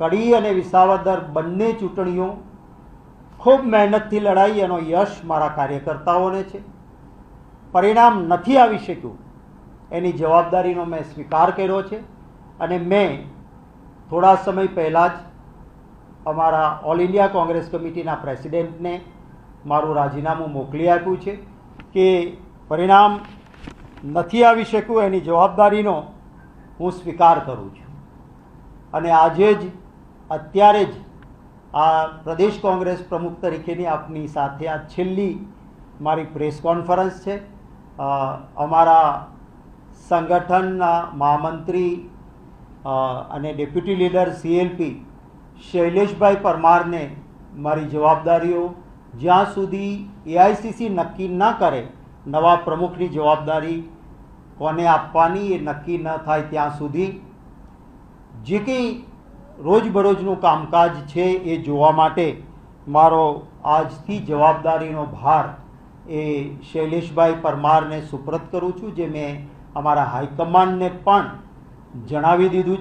કડી અને વિસાવદર બંને ચૂંટણીઓ ખૂબ મહેનતથી લડાઈ એનો યશ મારા કાર્યકર્તાઓને છે. પરિણામ નથી આવી શક્યું. એની જવાબદારીનો મેં સ્વીકાર કર્યો છે અને મેં થોડા સમય પહેલાં જ અમારા ઓલ ઇન્ડિયા કોંગ્રેસ કમિટીના પ્રેસિડેન્ટને મારું રાજીનામું મોકલી આપ્યું છે કે પરિણામ નથી આવી શક્યું, એની જવાબદારીનો હું સ્વીકાર કરું છું. અને આજે જ અત્યારે જ આ પ્રદેશ કોંગ્રેસ પ્રમુખ તરીકેની આપની સાથે આ છેલ્લી મારી પ્રેસ કોન્ફરન્સ છે. અમારા સંગઠનના મહામંત્રી અને ડેપ્યુટી લીડર સીએલપી શૈલેષભાઈ પરમારને મારી જવાબદારીઓ જ્યાં સુધી એઆઈસીસી નક્કી ન કરે, નવા પ્રમુખની જવાબદારી કોને આપવાની એ નક્કી ન થાય ત્યાં સુધી જે કંઈ રોજબરોજનું કામકાજ છે એ જોવા માટે મારો આજથી જવાબદારીનો ભાર એ શૈલેષભાઈ પરમારને સુપ્રત કરું છું, જે મેં અમારા હાઈકમાન્ડને પણ જણાવી દીધું